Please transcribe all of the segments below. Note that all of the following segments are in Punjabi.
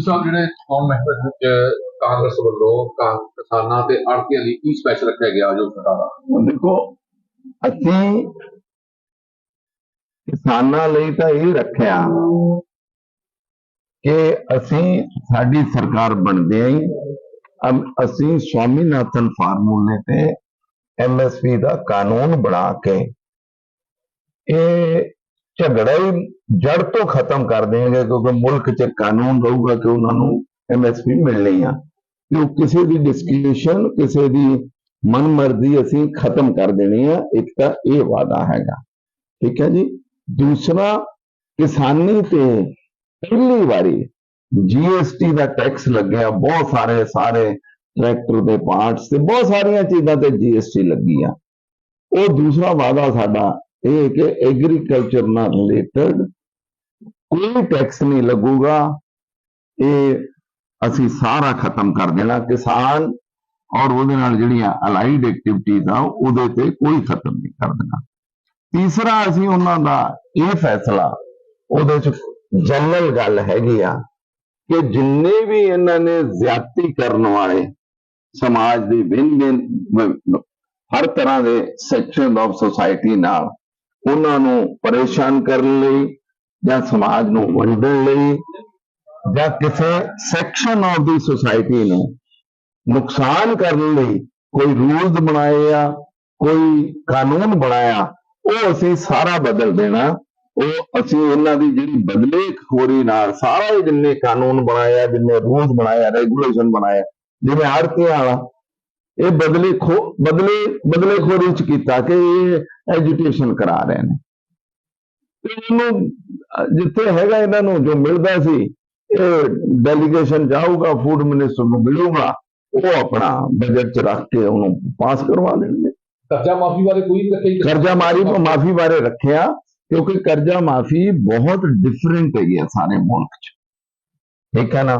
ਸਾਹਿਬ ਜਿਹੜੇ ਕੌਮ ਮਹਿਫਲ ਵਿੱਚ ਕਾਂਗਰਸ ਵੱਲੋਂ ਕਾਂ- ਕਿਸਾਨਾਂ ਤੇ ਆੜਤੀਆਂ ਲਈ ਕੀ ਸਪੈਸ਼ਲ ਰੱਖਿਆ ਗਿਆ ਜੋ ਸਰਕਾਰ ਦੇਖੋ ਅਸੀਂ ਕਿਸਾਨਾਂ ਲਈ ਤਾਂ ਇਹ ਰੱਖਿਆ ਕਿ ਅਸੀਂ ਸਾਡੀ ਸਰਕਾਰ ਬਣਦੇ ਅਮ ਅਸੀਂ ਸਵਾਮੀਨਾਥਨ ਫਾਰਮੂਲੇ ਤੇ ਐਮਐਸਪੀ ਦਾ ਕਾਨੂੰਨ ਬਣਾ ਕੇ ਇਹ ਝਗੜਾ ਹੀ ਜੜ ਤੋਂ ਖਤਮ ਕਰ ਦੇਣਗੇ ਕਿਉਂਕਿ ਮੁਲਕ 'ਚ ਕਾਨੂੰਨ ਰਹੂਗਾ ਕਿ ਉਹਨਾਂ ਨੂੰ ਐਮਐਸਪੀ ਮਿਲਣੀ ਆ। ਕਿ ਉਹ ਕਿਸੇ ਦੀ ਡਿਸਕ੍ਰਿਪਸ਼ਨ ਕਿਸੇ ਦੀ ਮਨਮਰਜ਼ੀ ਅਸੀਂ ਖਤਮ ਕਰ ਦੇਣੀ ਆ। ਇੱਕ ਤਾਂ ਇਹ ਵਾਅਦਾ ਹੈਗਾ। ਠੀਕ ਹੈ ਜੀ? ਦੂਸਰਾ, ਕਿਸਾਨੀ ਤੇ ਪਹਿਲੀ ਵਾਰੀ ਜੀਐਸਟੀ ਦਾ ਟੈਕਸ ਲੱਗਿਆ। ਬਹੁਤ ਸਾਰੇ ਸਾਰੇ ਟਰੈਕਟਰ ਦੇ ਪਾਰਟਸ ਤੇ ਬਹੁਤ ਸਾਰੀਆਂ ਚੀਜ਼ਾਂ ਤੇ ਜੀਐਸਟੀ ਲੱਗੀ ਆ। ਉਹ ਦੂਸਰਾ ਵਾਅਦਾ ਸਾਡਾ ਇਹ ਕਿ ਐਗਰੀਕਲਚਰ ਨਾਲ ਰਿਲੇਟਡ ਕੋਈ ਟੈਕਸ ਨਹੀਂ ਲੱਗੂਗਾ। ਇਹ ਅਸੀਂ ਸਾਰਾ ਖਤਮ ਕਰ ਦੇਣਾ ਕਿਸਾਨ ਔਰ ਉਹਦੇ ਨਾਲ ਜਿਹੜੀਆਂ ਅਲਾਈਡ ਐਕਟੀਵਿਟੀਜ਼ ਆ, ਉਹਦੇ ਤੇ ਕੋਈ ਖਤਮ ਨਹੀਂ ਕਰ ਦੇਣਾ। ਤੀਸਰਾ ਅਸੀਂ ਉਹਨਾਂ ਦਾ ਇਹ ਫੈਸਲਾ, ਉਹਦੇ ਚ ਜਨਰਲ ਗੱਲ ਹੈਗੀ ਆ ਕਿ ਜਿੰਨੇ ਵੀ ਇਹਨਾਂ ਨੇ ਜ਼ਿਆਦਤੀ ਕਰਨ ਵਾਲੇ ਸਮਾਜ ਦੀ ਵਿਨ ਵਿਨ ਹਰ ਤਰ੍ਹਾਂ ਦੇ ਸੈਕਸ਼ਨ ਆਫ ਸੋਸਾਇਟੀ ਨਾਲ ਉਹਨਾਂ ਨੂੰ ਪਰੇਸ਼ਾਨ ਕਰਨ ਲਈ ਜਾਂ ਸਮਾਜ ਨੂੰ ਵੰਡਣ ਲਈ ਜਾਂ ਕਿਸੇ ਸੈਕਸ਼ਨ ਆਫ ਦੀ ਸੋਸਾਇਟੀ ਨੂੰ ਨੁਕਸਾਨ ਕਰਨ ਲਈ ਕੋਈ ਰੂਲਸ ਬਣਾਏ ਆ ਕੋਈ ਕਾਨੂੰਨ ਬਣਾਇਆ ਉਹ ਅਸੀਂ ਸਾਰਾ ਬਦਲ ਦੇਣਾ ਉਹ ਅਸੀਂ ਇਹਨਾਂ ਦੀ ਜਿਹੜੀ ਬਦਲੇ ਖੋਰੀ ਨਾਲ ਸਾਰਾ ਹੀ ਜਿੰਨੇ ਕਾਨੂੰਨ ਬਣਾਇਆ ਜਿੰਨੇ ਰੂਲਸ ਬਣਾਇਆ ਰੈਗੂਲੇਸ਼ਨ ਬਣਾਇਆ ਜਿਵੇਂ ਆੜਤੀਆਂ ਵਾਲਾ ਇਹ ਬਦਲੇ ਖੋ ਬਦਲੇ ਬਦਲੇ ਖੋਰੀ ਚ ਕੀਤਾ ਕਿ ਇਹ ਐਜੂਕੇਸ਼ਨ ਕਰਾ ਰਹੇ ਨੇ ਇਹਨੂੰ ਜਿੱਥੇ ਹੈਗਾ ਇਹਨਾਂ ਨੂੰ ਜੋ ਮਿਲਦਾ ਸੀ ਇਹ ਡੈਲੀਗੇਸ਼ਨ ਜਾਊਗਾ ਫੂਡ ਮਿਨਿਸਟਰ ਨੂੰ ਮਿਲੂਗਾ ਉਹ ਆਪਣਾ ਬਜਟ ਚ ਰੱਖ ਕੇ ਉਹਨੂੰ ਪਾਸ ਕਰਵਾ ਦੇਣਗੇ। ਕਰਜ਼ਾ ਮਾਫੀ ਬਾਰੇ ਕੋਈ? ਕਰਜ਼ਾ ਮਾਰੀ ਤੋਂ ਮਾਫੀ ਬਾਰੇ ਰੱਖਿਆ ਕਿਉਂਕਿ ਕਰਜ਼ਾ ਮਾਫੀ ਬਹੁਤ ਡਿਫਰੈਂਟ ਹੈਗੀ ਆ ਸਾਰੇ ਮੁਲਕ 'ਚ। ਠੀਕ ਹੈ ਨਾ?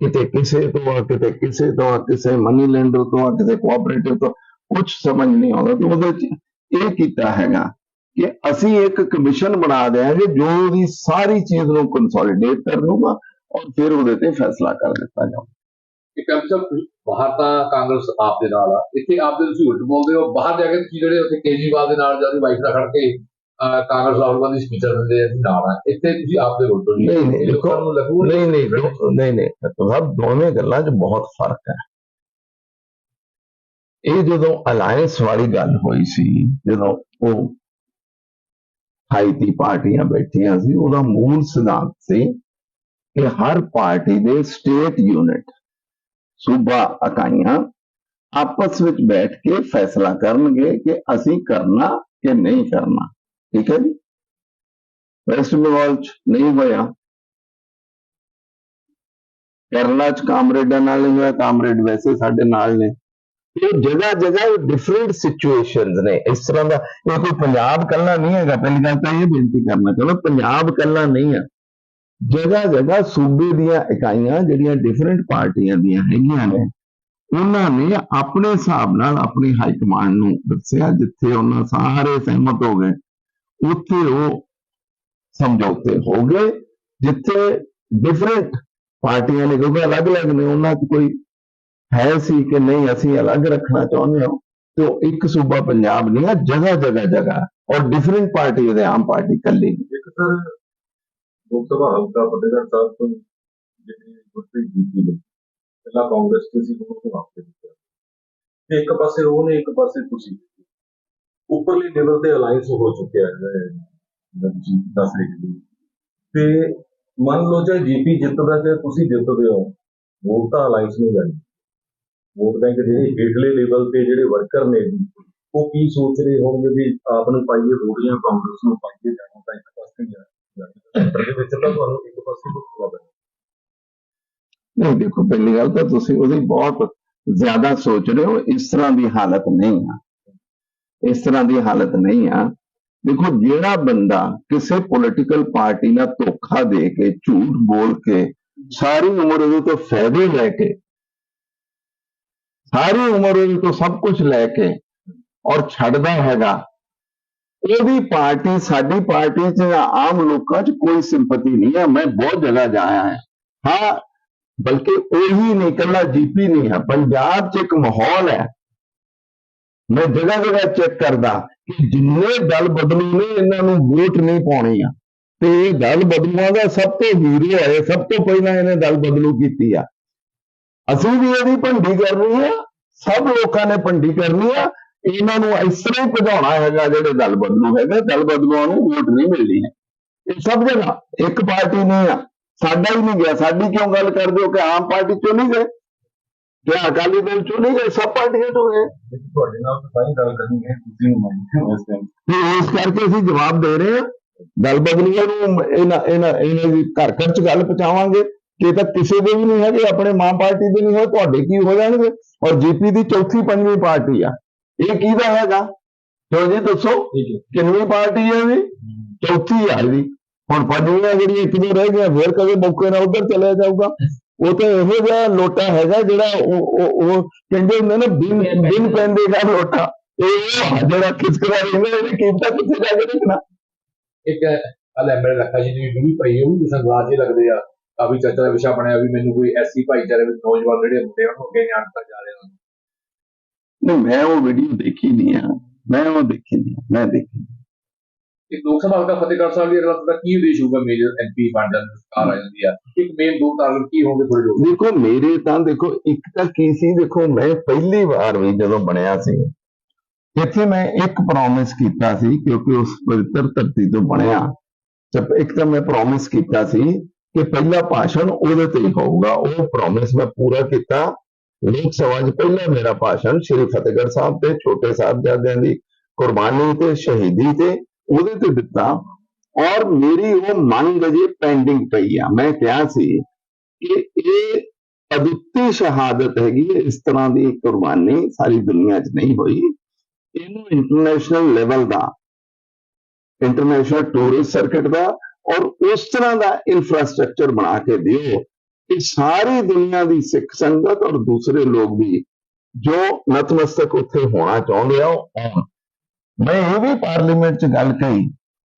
ਕਿਤੇ ਕਿਸੇ ਤੋਂ ਆ ਕਿਤੇ ਕਿਸੇ ਤੋਂ ਆ ਕਿਸੇ ਮਨੀ ਲੈਂਡਰ ਤੋਂ ਆ ਕਿਸੇ ਕੋਆਪਰੇਟਿਵ ਤੋਂ ਕੁਝ ਸਮਝ ਨਹੀਂ ਆਉਂਦਾ ਤੇ ਉਹਦੇ 'ਚ ਇਹ ਕੀਤਾ ਹੈਗਾ ਕਿ ਅਸੀਂ ਇੱਕ ਕਮਿਸ਼ਨ ਬਣਾ ਦਿਆਂਗੇ ਜੋ ਉਹਦੀ ਸਾਰੀ ਚੀਜ਼ ਨੂੰ ਕੰਸੋਲੀਡੇਟ ਕਰ ਲੂਗਾ ਔਰ ਫਿਰ ਉਹਦੇ ਤੇ ਫੈਸਲਾ ਕਰ ਦਿੱਤਾ ਜਾਊਗਾ। ਕਿ ਕੈਪਚਰ ਬਾਹਰ ਤਾਂ ਕਾਂਗਰਸ ਆਪ ਦੇ ਨਾਲ ਆ ਇੱਥੇ ਆਪ ਦੇ ਤੁਸੀਂ ਉਲਟ ਬੋਲਦੇ ਹੋ ਬਾਹਰ ਜਾ ਕੇ ਤੁਸੀਂ ਜਿਹੜੇ ਉੱਥੇ ਕੇਜਰੀਵਾਲ ਦੇ ਨਾਲ ਜਾਂ ਵਾਈਫ ਨਾਲ ਖੜ ਕੇ ਕਾਂਗਰਸ ਰਾਹੁਲ ਗਾਂਧੀ ਸਪੀਚਰ ਦਿੰਦੇ ਆ ਨਾਲ ਆ। ਇੱਥੇ ਤੁਸੀਂ ਆਪ ਦੇ ਉਲਟ ਨਹੀਂ, ਨਹੀਂ, ਲੋਕਾਂ ਨੂੰ ਲੱਗੂ ਨਹੀਂ। ਨਹੀਂ ਦੋ- ਨਹੀਂ ਨਹੀਂ ਸਭ ਦੋਵੇਂ ਗੱਲਾਂ 'ਚ ਬਹੁਤ ਫ਼ਰਕ ਹੈ। ਇਹ ਜਦੋਂ ਅਲਾਈਅੰਸ ਵਾਲੀ ਗੱਲ ਹੋਈ ਸੀ ਜਦੋਂ ਉਹ ਹਾਈਤੀ ਪਾਰਟੀਆਂ ਬੈਠੀਆਂ ਸੀ, ਉਹਦਾ ਮੂਲ ਸਿਧਾਂਤ ਸੀ ਕਿ ਹਰ ਪਾਰਟੀ ਦੇ ਸਟੇਟ ਯੂਨਿਟ ਸੂਬਾ ਇਕਾਈਆਂ ਆਪਸ ਵਿੱਚ ਬੈਠ ਕੇ ਫੈਸਲਾ ਕਰਨਗੇ ਕਿ ਅਸੀਂ ਕਰਨਾ ਕਿ ਨਹੀਂ ਕਰਨਾ। ਠੀਕ ਹੈ ਜੀ? ਵੈਸਟ ਬੰਗਾਲ ਚ ਨਹੀਂ ਹੋਇਆ। ਕੇਰਲਾ ਚ ਕਾਮਰੇਡਾਂ ਨਾਲ ਨਹੀਂ ਹੋਇਆ, ਕਾਮਰੇਡ ਵੈਸੇ ਸਾਡੇ ਨਾਲ ਨੇ। ਇਹ ਜਗ੍ਹਾ ਜਗ੍ਹਾ ਡਿਫਰੈਂਟ ਸਿਚੁਏਸ਼ਨਸ ਨੇ। ਇਸ ਤਰ੍ਹਾਂ ਦਾ ਇਹ ਕੋਈ ਪੰਜਾਬ ਕੱਲਾ ਨਹੀਂ ਹੈਗਾ। ਪਹਿਲੀ ਗੱਲ ਤਾਂ ਇਹ ਬੇਨਤੀ ਕਰਨਾ ਚਲੋ ਪੰਜਾਬ ਕੱਲਾ ਨਹੀਂ ਹੈ ਜਗ੍ਹਾ ਜਗ੍ਹਾ ਸੂਬੇ ਦੀਆਂ ਇਕਾਈਆਂ ਜਿਹੜੀਆਂ ਡਿਫਰੈਂਟ ਪਾਰਟੀਆਂ ਦੀਆਂ ਹੈਗੀਆਂ ਨੇ, ਉਹਨਾਂ ਨੇ ਆਪਣੇ ਹਿਸਾਬ ਨਾਲ ਆਪਣੀ ਹਾਈ ਕਮਾਂਡ ਨੂੰ ਦੱਸਿਆ, ਜਿੱਥੇ ਉਹਨਾਂ ਸਾਰੇ ਸਹਿਮਤ ਹੋ ਗਏ। ਉੱਥੇ ਉਹ ਸਮਝੌਤੇ ਹੋ ਗਏ, ਜਿੱਥੇ ਡਿਫਰੈਂਟ ਪਾਰਟੀਆਂ ਨੇ, ਕਿਉਂਕਿ ਅਲੱਗ-ਅਲੱਗ ਨੇ, ਉਹਨਾਂ 'ਚ ਕੋਈ ਹੈ ਸੀ ਕਿ ਨਹੀਂ ਅਸੀਂ ਅਲੱਗ ਰੱਖਣਾ ਚਾਹੁੰਦੇ ਹਾਂ, ਤੇ ਉਹ ਇੱਕ ਸੂਬਾ ਪੰਜਾਬ ਨਹੀਂ ਆ ਜਗ੍ਹਾ ਜਗ੍ਹਾ ਜਗ੍ਹਾ ਔਰ ਡਿਫਰੈਂਟ ਪਾਰਟੀ ਦੇ ਆਮ ਪਾਰਟੀ ਕੱਲੀ ਨਹੀਂ। ਇੱਕ ਸਰ ਲੋਕ ਸਭਾ ਹਲਕਾ ਫਤਿਹਗੜ੍ਹ ਸਾਹਿਬ ਤੋਂ ਜਿਹੜੀ ਗੁਰਪ੍ਰੀਤ ਜੀਤੀ ਨੇ, ਪਹਿਲਾਂ ਕਾਂਗਰਸ ਦੇ ਸੀ ਉਹਨਾਂ ਨੂੰ ਵਾਪਸ ਦਿੱਤਾ। ਤੇ ਇੱਕ ਪਾਸੇ ਉਹ ਨੇ, ਇੱਕ ਪਾਸੇ ਤੁਸੀਂ। ਉੱਪਰਲੀ ਲੈਵਲ ਤੇ ਅਲਾਈਅੰਸ ਹੋ ਚੁੱਕਿਆ ਹੈ ਜੀ ਦੱਸ ਰਹੇ ਜੀ ਤੇ ਮੰਨ ਲਓ ਜੇ ਜੀਪੀ ਜਿੱਤਦਾ ਤੇ ਤੁਸੀਂ ਜਿੱਤਦੇ ਹੋ, ਵੋਟ ਤਾਂ ਅਲਾਈਅੰਸ ਨੂੰ ਜਾਣੀ ਵੋਟ ਬੈਂਕ ਜਿਹੜੇ ਹੇਠਲੇ ਲੈਵਲ ਤੇ ਜਿਹੜੇ ਵਰਕਰ ਨੇ, ਉਹ ਕੀ ਸੋਚ ਰਹੇ ਹੋਣਗੇ ਵੀ ਆਪ ਨੂੰ ਪਾਈਏ ਵੋਟ ਜਾਂ ਕਾਂਗਰਸ ਨੂੰ ਪਾਈਏ ਜਾਣਾ ਤਾਂ ਇੱਕ ਪਾਸੇ ਜਾਣਾ ਦੇ ਵਿੱਚ, ਤਾਂ ਤੁਹਾਨੂੰ ਇੱਕ ਪਾਸੇ ਭੁਗਤਣਾ ਪੈਣਾ ਨਹੀਂ, ਦੇਖੋ, ਪਹਿਲੀ ਗੱਲ ਤਾਂ ਤੁਸੀਂ ਉਹਦੀ ਬਹੁਤ ਜ਼ਿਆਦਾ ਸੋਚ ਰਹੇ ਹੋ, ਇਸ ਤਰ੍ਹਾਂ ਦੀ ਹਾਲਤ ਨਹੀਂ ਆ। ਇਸ ਤਰ੍ਹਾਂ ਦੀ ਹਾਲਤ ਨਹੀਂ ਆ। ਦੇਖੋ, ਜਿਹੜਾ ਬੰਦਾ ਕਿਸੇ ਪੋਲੀਟੀਕਲ ਪਾਰਟੀ ਨਾਲ ਧੋਖਾ ਦੇ ਕੇ, ਝੂਠ ਬੋਲ ਕੇ, ਸਾਰੀ ਉਮਰ ਉਹਦੇ ਤੋਂ ਫਾਇਦੇ ਲੈ ਕੇ ਸਾਰੀ ਉਮਰ ਉਹਦੇ ਤੋਂ ਸਭ ਕੁਝ ਲੈ ਕੇ ਔਰ ਛੱਡਦਾ ਹੈਗਾ। ਉਹਦੀ ਪਾਰਟੀ, ਸਾਡੀ ਪਾਰਟੀ 'ਚ ਜਾਂ ਆਮ ਲੋਕਾਂ 'ਚ ਕੋਈ ਸਿੰਪਤੀ ਨਹੀਂ ਹੈ। ਮੈਂ ਬਹੁਤ ਜਗ੍ਹਾ ਜਾਇਆ ਹੈ। ਹਾਂ, ਬਲਕਿ ਉਹੀ ਨਹੀਂ, ਇਕੱਲਾ ਜੀਪੀ ਨਹੀਂ ਹੈ। ਪੰਜਾਬ 'ਚ ਇੱਕ ਮਾਹੌਲ ਹੈ। ਮੈਂ ਜਗ੍ਹਾ ਜਗ੍ਹਾ ਚੈੱਕ ਕਰਦਾ ਕਿ ਜਿੰਨੇ ਦਲ ਬਦਲੂ ਨੇ, ਇਹਨਾਂ ਨੂੰ ਵੋਟ ਨਹੀਂ ਪਾਉਣੀ ਆ। ਤੇ ਇਹ ਦਲ ਬਦਲੂਆਂ ਦਾ ਸਭ ਤੋਂ ਹੀਰੋ ਹੈ ਸਭ ਤੋਂ ਪਹਿਲਾਂ ਇਹਨੇ ਦਲ ਬਦਲੂ ਕੀਤੀ ਆ। ਅਸੀਂ ਵੀ ਇਹਦੀ ਭੰਡੀ ਕਰਨੀ ਆ ਸਭ ਲੋਕਾਂ ਨੇ ਭੰਡੀ ਕਰਨੀ ਆ ਇਹਨਾਂ ਨੂੰ ਇਸ ਤਰ੍ਹਾਂ ਹੀ ਭਜਾਉਣਾ ਹੈਗਾ ਜਿਹੜੇ ਦਲ ਬਦਲੂ ਹੈਗੇ ਦਲ ਬਦਲੂਆਂ ਨੂੰ ਵੋਟ ਨਹੀਂ ਮਿਲਣੀ ਹੈ। ਇਹ ਸਭ ਜਗ੍ਹਾ ਇੱਕ ਪਾਰਟੀ ਨਹੀਂ ਆ ਸਾਡਾ ਹੀ ਨਹੀਂ ਗਿਆ ਸਾਡੀ ਕਿਉਂ ਗੱਲ ਕਰਦੇ ਹੋ ਕਿ ਆਮ ਪਾਰਟੀ ਚੋਂ ਨਹੀਂ ਗਏ? ਕਿ ਅਕਾਲੀ ਦਲ ਚੋਂ ਨਹੀਂ ਗਏ ਸਭ ਪਾਰਟੀਆਂ ਤੋਂ ਗਏ। ਤੁਹਾਡੇ ਨਾਲ ਤਾਂ ਹੀ ਗੱਲ ਕਰਨੀ ਹੈ ਤੁਸੀਂ ਮੰਨਦੇ ਹੋ ਇਸ ਕਰਕੇ ਅਸੀਂ ਜਵਾਬ ਦੇ ਰਹੇ ਹਾਂ ਦਲ ਬਦਲੀਆਂ ਨੂੰ ਇਹਨਾਂ ਇਹਨਾਂ ਇਹਨਾਂ ਦੀ ਘਰ ਘਰ ਚ ਗੱਲ ਪਹੁੰਚਾਵਾਂਗੇ। ਇਹ ਤਾਂ ਕਿਸੇ ਦੇ ਵੀ ਨਹੀਂ ਹੈਗੇ ਆਪਣੇ ਮਾਂ ਪਾਰਟੀ ਦੇ ਨਹੀਂ ਹੋਏ ਤੁਹਾਡੇ ਕੀ ਹੋ ਜਾਣਗੇ? ਔਰ ਜੀਪੀ ਦੀ ਚੌਥੀ ਪੰਜਵੀਂ ਪਾਰਟੀ ਆ। ਇਹ ਕਿਹਦਾ ਹੈਗਾ? ਚਲੋ ਜੀ ਦੱਸੋ। ਕਿੰਨਵੀਂ ਪਾਰਟੀ ਹੈ ਜੀ ਚੌਥੀ ਆ ਜੀ। ਹੁਣ ਪੰਜਵੀਂ ਜਿਹੜੀਆਂ ਇੱਕ ਦੋ ਰਹਿ ਗਈਆਂ ਫਿਰ ਕਦੇ ਮੌਕੇ ਨਾਲ ਉਧਰ ਚਲਿਆ ਜਾਊਗਾ। ਉਹ ਤਾਂ ਇਹੋ ਜਿਹਾ ਲੋਟਾ ਹੈਗਾ ਜਿਹੜਾ ਉਹ ਕਹਿੰਦੇ ਹੁੰਦੇ ਨੇ ਬਿਨ ਬਿਨ ਪੈਂਦੇ ਦਾ ਲੋਟਾ। ਇਹ ਜਿਹੜਾ ਖਿਸਕਦਾ ਰਹਿੰਦਾ ਇਹਨੇ ਕੀਤਾ ਕਿੱਥੇ ਜਾ ਕੇ ਦੇਖਣਾ ਇੱਕ ਅਲੈਂਬਰ ਲੱਖਾ ਜੀ ਦੀ ਵੀਡੀਓ ਪਈ ਉਹ ਵੀ ਸੰਗਲਾਸ ਹੀ ਲੱਗਦੇ ਆ। ਕਾਫੀ ਚਰਚਾ ਦਾ ਵਿਸ਼ਾ ਬਣਿਆ ਵੀ ਮੈਨੂੰ ਕੋਈ ਐਸੀ ਭਾਈਚਾਰੇ ਵਿੱਚ ਨੌਜਵਾਨ ਜਿਹੜੇ ਹੁੰਦੇ ਆ ਉਹਨੂੰ ਅੱਗੇ ਨਹੀਂ ਆਣਤਾ ਜਾ ਰਿਹਾ। ਨਹੀਂ ਮੈਂ ਉਹ ਵੀਡੀਓ ਦੇਖੀ ਨਹੀਂ ਆ। ਮੈਂ ਉਹ ਦੇਖੀ ਨਹੀਂ ਮੈਂ ਦੇਖੀ। ਇੱਕ ਲੋਕ ਸਭਾ ਹਲਕਾ ਫਤਿਹਗੜ੍ਹ ਸਾਹਿਬ ਦੀ ਅਗਲਾ ਦਾ ਕੀ ਉਦੇਸ਼ ਹੋਊਗਾ ਮੇਜਰ ਐਮਪੀ ਬਣ ਜਾਂਦੇ ਸਰਕਾਰ ਆ ਜਾਂਦੀ ਆ? ਇੱਕ ਮੇਨ ਦੋ ਟਾਰਗੇਟ ਕੀ ਹੋਣਗੇ ਥੋੜੇ ਲੋਕ ਦੇਖੋ ਮੇਰੇ ਤਾਂ ਦੇਖੋ ਇੱਕ ਤਾਂ ਕੀ ਸੀ ਦੇਖੋ ਮੈਂ ਪਹਿਲੀ ਵਾਰ ਵੀ ਜਦੋਂ ਬਣਿਆ ਸੀ ਇੱਥੇ ਮੈਂ ਇੱਕ ਪ੍ਰੋਮਿਸ ਕੀਤਾ ਸੀ ਕਿਉਂਕਿ ਉਸ ਪਵਿੱਤਰ ਧਰਤੀ ਤੋਂ ਬਣਿਆ। ਜਦ ਇੱਕ ਤਾਂ ਮੈਂ ਪ੍ਰੋਮਿਸ ਕੀਤਾ ਸੀ ਕਿ ਪਹਿਲਾ ਭਾਸ਼ਣ ਉਹਦੇ ਤੇ ਹੀ ਹੋਊਗਾ। ਉਹ ਪ੍ਰੋਮਿਸ ਮੈਂ ਪੂਰਾ ਕੀਤਾ। ਲੋਕ ਸਭਾ 'ਚ ਪਹਿਲਾ ਮੇਰਾ ਭਾਸ਼ਣ ਸ੍ਰੀ ਫਤਿਹਗੜ੍ਹ ਸਾਹਿਬ ਤੇ, ਛੋਟੇ ਸਾਹਿਬਜ਼ਾਦਿਆਂ ਦੀ, ਕੁਰਬਾਨੀ ਤੇ, ਸ਼ਹੀਦੀ ਤੇ, ਉਹਦੇ ਤੇ ਦਿੱਤਾ। ਔਰ ਮੇਰੀ ਉਹ ਮੰਗ ਅਜੇ ਪੈਂਡਿੰਗ ਪਈ ਆ। ਮੈਂ ਕਿਹਾ ਸੀ ਕਿ ਇਹ ਅਦੁੱਤੀ ਸ਼ਹਾਦਤ ਹੈਗੀ ਇਸ ਤਰ੍ਹਾਂ ਦੀ ਕੁਰਬਾਨੀ ਸਾਰੀ ਦੁਨੀਆ 'ਚ ਨਹੀਂ ਹੋਈ। ਇਹਨੂੰ ਇੰਟਰਨੈਸ਼ਨਲ ਲੈਵਲ ਦਾ ਇੰਟਰਨੈਸ਼ਨਲ ਟੂਰਿਸਟ ਸਰਕਟ ਦਾ ਔਰ ਉਸ ਤਰ੍ਹਾਂ ਦਾ ਇਨਫਰਾਸਟ੍ਰਕਚਰ ਬਣਾ ਕੇ ਦਿਓ ਕਿ ਸਾਰੀ ਦੁਨੀਆ ਦੀ ਸਿੱਖ ਸੰਗਤ ਔਰ ਦੂਸਰੇ ਲੋਕ ਵੀ ਜੋ ਨਤਮਸਤਕ ਉੱਥੇ ਹੋਣਾ ਚਾਹੁੰਦੇ ਆ, ਉਹ ਆਉਣ ਮੈਂ ਇਹ ਵੀ ਪਾਰਲੀਮੈਂਟ 'ਚ ਗੱਲ ਕਹੀ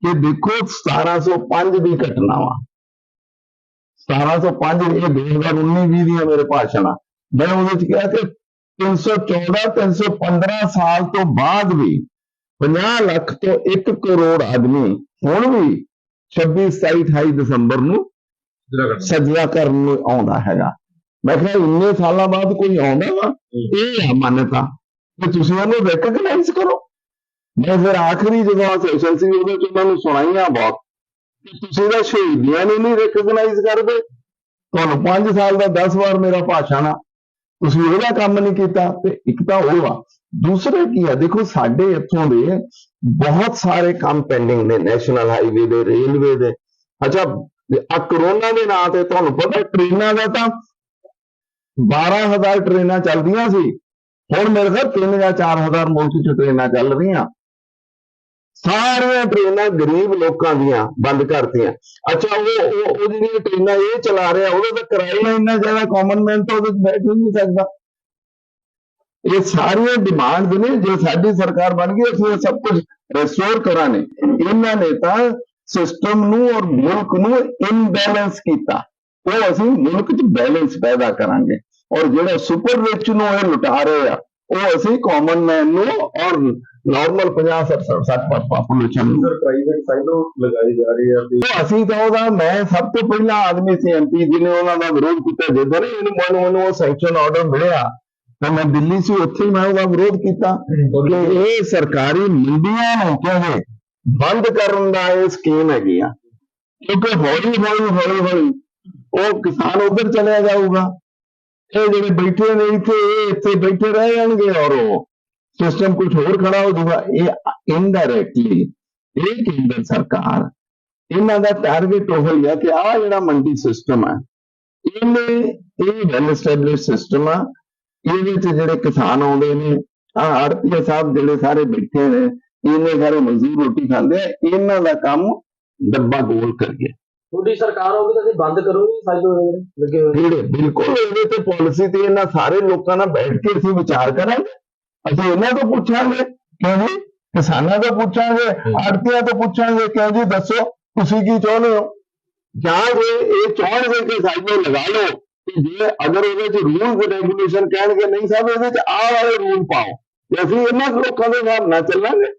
ਕਿ ਦੇਖੋ 1705 ਦੀ ਘਟਨਾ ਵਾ 1705 ਇਹ 2019-20 ਦੀਆਂ ਮੇਰੇ ਭਾਸ਼ਣ। ਆ ਮੈਂ ਉਹਦੇ 'ਚ ਕਿਹਾ ਕਿ 314 315 ਸਾਲ ਤੋਂ ਬਾਅਦ ਵੀ 50 ਲੱਖ ਤੋਂ 1 ਕਰੋੜ ਆਦਮੀ ਹੁਣ ਵੀ 26 27 28 ਦਸੰਬਰ ਨੂੰ ਸਜਦਾ ਕਰਨ। ਨੂੰ ਆਉਂਦਾ ਹੈਗਾ। ਮੈਂ ਕਿਹਾ ਇੰਨੇ ਸਾਲਾਂ ਬਾਅਦ ਕੋਈ ਆਉਂਦਾ ਵਾ? ਇਹ ਆ ਮਾਨਤਾ। ਕਿ ਤੁਸੀਂ ਉਹਨੂੰ ਰੈਕਗਨਾਈਜ਼ ਕਰੋ। ਮੈਂ ਫਿਰ ਆਖਰੀ ਜਦੋਂ ਸੈਸ਼ਨ ਸੀ ਉਹਦੇ ਚ ਉਹਨਾਂ ਨੂੰ ਸੁਣਾਈਆਂ ਬਹੁਤ। ਤੁਸੀਂ ਤਾਂ ਸ਼ਹੀਦੀਆਂ ਨੂੰ ਨਹੀਂ ਰੈਕਗਨਾਈਜ਼ ਕਰਦੇ। ਤੁਹਾਨੂੰ 5 ਸਾਲ ਦਾ 10 ਵਾਰ ਮੇਰਾ ਭਾਸ਼ਣ ਆ। ਤੁਸੀਂ ਉਹਦਾ ਕੰਮ ਨਹੀਂ ਕੀਤਾ ਤੇ ਇੱਕ ਤਾਂ ਉਹ ਆ। ਦੂਸਰਾ ਕੀ ਆ? ਦੇਖੋ ਸਾਡੇ ਇੱਥੋਂ ਦੇ ਬਹੁਤ ਸਾਰੇ ਕੰਮ ਪੈਂਡਿੰਗ ਨੇ ਨੈਸ਼ਨਲ ਹਾਈਵੇ ਦੇ ਰੇਲਵੇ ਦੇ। ਅੱਛਾ ਆ ਕਰੋਨਾ ਦੇ ਨਾਂ ਤੇ ਤੁਹਾਨੂੰ ਪਤਾ ਟ੍ਰੇਨਾਂ ਦਾ ਤਾਂ 12000 ਟ੍ਰੇਨਾਂ ਚੱਲਦੀਆਂ ਸੀ। ਹੁਣ ਮੇਰੇ ਖਿਆਲ 3 ਜਾਂ 4000 ਮੁਲਕ ਚ ਟ੍ਰੇਨਾਂ ਚੱਲ ਰਹੀਆਂ। ਸਾਰੀਆਂ ਟ੍ਰੇਨਾਂ ਗਰੀਬ ਲੋਕਾਂ ਦੀਆਂ ਬੰਦ ਕਰਤੀਆਂ। ਅੱਛਾ, ਉਹ ਉਹ ਜਿਹੜੀਆਂ ਟ੍ਰੇਨਾਂ ਇਹ ਚਲਾ ਰਿਹਾ, ਉਹਦਾ ਤਾਂ ਕਿਰਾਇਆ ਇੰਨਾ ਜ਼ਿਆਦਾ ਕਾਮਨ ਮੈਨ ਤਾਂ ਉਹਦੇ 'ਚ ਬੈਠ ਹੀ ਨਹੀਂ ਸਕਦਾ। ਇਹ ਸਾਰੀਆਂ ਡਿਮਾਂਡ ਨੇ ਜੇ ਸਾਡੀ ਸਰਕਾਰ ਬਣ ਗਈ ਅਸੀਂ ਸਭ ਕੁਝ ਰੈਸਟੋਰ ਕਰਾਂਗੇ। ਇਹਨਾਂ ਨੇ ਤਾਂ ਸਿਸਟਮ ਨੂੰ ਔਰ ਮੁਲਕ ਨੂੰ ਇਨਬੈਲੈਂਸ ਕੀਤਾ। ਉਹ ਅਸੀਂ ਮੁਲਕ 'ਚ ਬੈਲੈਂਸ ਪੈਦਾ ਕਰਾਂਗੇ। ਔਰ ਜਿਹੜਾ ਸੁਪਰ ਰਿਚ ਨੂੰ ਇਹ ਲੁਟਾ ਰਹੇ ਆ ਉਹ ਅਸੀਂ ਕਾਮਨ ਮੈਨ ਨੂੰ ਔਰ ਨਾਰਮਲ 50 60 ਪਾਪੂਲੇਸ਼ਨ ਨੂੰ। ਪ੍ਰਾਈਵੇਟ ਸਾਈਡੋਂ ਲਗਾਏ ਜਾ ਰਹੇ ਆ ਤੇ ਅਸੀਂ ਤਾਂ ਉਹਦਾ ਮੈਂ ਸਭ ਤੋਂ ਪਹਿਲਾਂ ਆਦਮੀ ਸੀ ਐਮਪੀ ਜਿਹਨੇ ਉਹਨਾਂ ਦਾ ਵਿਰੋਧ ਕੀਤਾ। ਜਦੋਂ ਇਹਨੂੰ ਮੈਨੂੰ ਮੈਨੂੰ ਉਹ ਸੈਂਕਸ਼ਨ ਆਰਡਰ ਮਿਲਿਆ ਤਾਂ ਮੈਂ ਦਿੱਲੀ ਸੀ ਉੱਥੇ ਹੀ ਮੈਂ ਉਹਦਾ ਵਿਰੋਧ ਕੀਤਾ। ਕਿ ਇਹ ਸਰਕਾਰੀ ਮੰਡੀਆਂ ਨੂੰ ਕਹਿੰਦੇ ਬੰਦ ਕਰਨ ਦਾ ਇਹ ਸਕੀਮ ਹੈਗੀ ਆ? ਕਿਉਂਕਿ ਹੌਲੀ ਹੌਲੀ ਹੌਲੀ ਹੌਲੀ ਉਹ ਕਿਸਾਨ ਉਧਰ ਚਲਿਆ ਜਾਊਗਾ। ਇਹ ਜਿਹੜੇ ਬੈਠੇ ਨੇ ਇੱਥੇ ਇਹ ਇੱਥੇ ਬੈਠੇ ਰਹਿ ਜਾਣਗੇ ਔਰ ਉਹ ਸਿਸਟਮ ਕੁਝ ਹੋਰ ਖੜਾ ਹੋ ਜਾਊਗਾ। ਇਹ ਇਨਡਾਇਰੈਕਟਲੀ ਇਹ ਕੇਂਦਰ ਸਰਕਾਰ ਇਹਨਾਂ ਦਾ ਟਾਰਗੇਟ ਉਹ ਹੀ ਆ ਕਿ ਆਹ ਜਿਹੜਾ ਮੰਡੀ ਸਿਸਟਮ ਹੈ ਇਹਨੇ ਇਹ ਵੈਲ ਐਸਟੈਬਲਿਸ਼ ਸਿਸਟਮ ਆ ਇਹਦੇ ਚ ਜਿਹੜੇ ਕਿਸਾਨ ਆਉਂਦੇ ਨੇ ਆ ਆੜਤੀਆ ਸਾਹਿਬ ਜਿਹੜੇ ਸਾਰੇ ਬੈਠੇ ਨੇ ਇਹਨੇ ਸਾਰੇ ਮਜ਼ਦੂਰ ਰੋਟੀ ਖਾਂਦੇ ਆ ਇਹਨਾਂ ਦਾ ਕੰਮ ਡੱਬਾ ਗੋਲ ਕਰੀਏ। ਤੁਹਾਡੀ ਸਰਕਾਰ ਹੋਊਗੀ ਤਾਂ ਅਸੀਂ ਬੰਦ ਕਰੋਗੇ ਸਾਈਡ ਲੱਗੇ ਹੋਏ। ਬਿਲਕੁਲ ਇਹਦੇ ਤੇ ਪਾਲਿਸੀ ਤੇ ਇਹਨਾਂ ਸਾਰੇ ਲੋਕਾਂ ਨਾਲ ਬੈਠ ਕੇ ਅਸੀਂ ਵਿਚਾਰ ਕਰਾਂਗੇ। ਅਸੀਂ ਇਹਨਾਂ ਤੋਂ ਪੁੱਛਾਂਗੇ ਕਿਉਂ ਜੀ? ਕਿਸਾਨਾਂ ਤੋਂ ਪੁੱਛਾਂਗੇ ਆੜਤੀਆਂ ਤੋਂ ਪੁੱਛਾਂਗੇ ਕਿਉਂ ਜੀ? ਦੱਸੋ ਤੁਸੀਂ ਕੀ ਚਾਹੁੰਦੇ ਹੋ? ਜਾਂ ਇਹ ਚਾਹਣਗੇ ਕਿ ਸਾਈਕਲ ਲਗਾ ਲਓ ਤੇ ਜੇ ਅਗਰ ਉਹਦੇ ਚ ਰੂਲਸ ਰੈਗੂਲੇਸ਼ਨ ਕਹਿਣਗੇ, ਨਹੀਂ ਸਾਹਿਬ, ਇਹਦੇ ਚ ਆਹ ਵਾਲੇ ਰੂਲ ਪਾਓ। ਤੇ ਅਸੀਂ ਇਹਨਾਂ ਲੋਕਾਂ ਦੇ ਹਿਸਾਬ ਨਾਲ ਚੱਲਾਂਗੇ